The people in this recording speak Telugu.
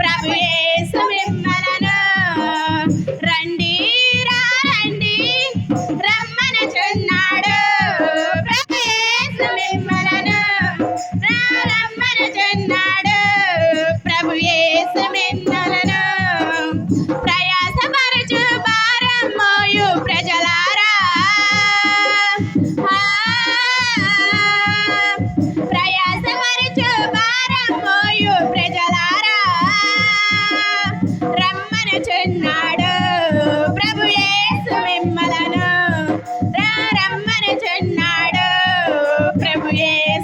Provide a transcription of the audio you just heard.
ప్రభు యేసు మిమ్మలను రండి. రండి రమ్మనచున్నాడు ప్రభు యేసు మిమ్మలను రమ్మనచున్నాడు రమ్మనచున్నాడు ప్రభు యేసు మిమ్మలను రమ్మనచున్నాడు ప్రభు యేసు